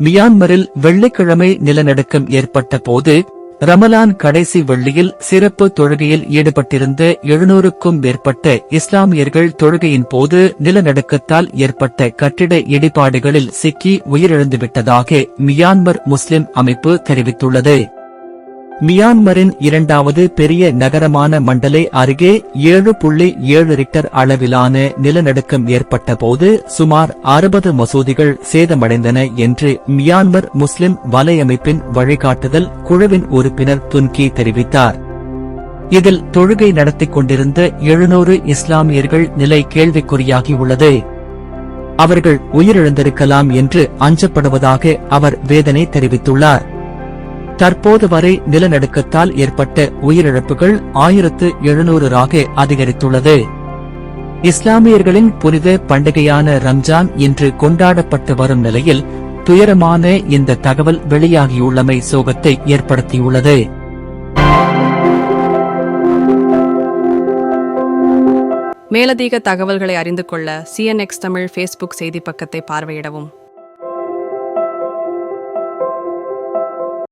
மியான்மரில் வெள்ளிக்கிழமை நிலநடுக்கம் ஏற்பட்ட போது ரமலான் கடைசி வெள்ளியில் சிறப்பு தொழுகையில் ஈடுபட்டிருந்த எழுநூறுக்கும் மேற்பட்ட இஸ்லாமியர்கள் தொழுகையின் போது நிலநடுக்கத்தால் ஏற்பட்ட கட்டிட இடிபாடுகளில் சிக்கி உயிரிழந்துவிட்டதாக மியான்மர் முஸ்லிம் அமைப்பு தெரிவித்துள்ளது. மியான்மரின் இரண்டாவது பெரிய நகரமான மண்டலே அருகே ஏழு புள்ளி ஏழு ரிக்டர் அளவிலான நிலநடுக்கம் ஏற்பட்டபோது சுமார் அறுபது மசூதிகள் சேதமடைந்தன என்று மியான்மர் முஸ்லிம் வலையமைப்பின் வழிகாட்டுதல் குழுவின் உறுப்பினர் துன்கி தெரிவித்தார். இதில் தொழுகை நடத்திக் கொண்டிருந்த எழுநூறு இஸ்லாமியர்கள் நிலை கேள்விக்குறியாகியுள்ளது. அவர்கள் உயிரிழந்திருக்கலாம் என்று அஞ்சப்படுவதாக அவர் வேதனை தெரிவித்துள்ளார். தற்போது வரை நிலநடுக்கத்தால் ஏற்பட்ட உயிரிழப்புகள் ஆயிரத்து எழுநூறாக அதிகரித்துள்ளது. இஸ்லாமியர்களின் புனித பண்டிகையான ரம்ஜான் இன்று கொண்டாடப்பட்டு வரும் நிலையில் துயரமான இந்த தகவல் வெளியாகியுள்ளமை சோகத்தை ஏற்படுத்தியுள்ளது. மேலதிக தகவல்களை அறிந்து கொள்ள சிஎன்எக்ஸ் தமிழ் ஃபேஸ்புக் செய்தி பக்கத்தை பார்வையிடவும்.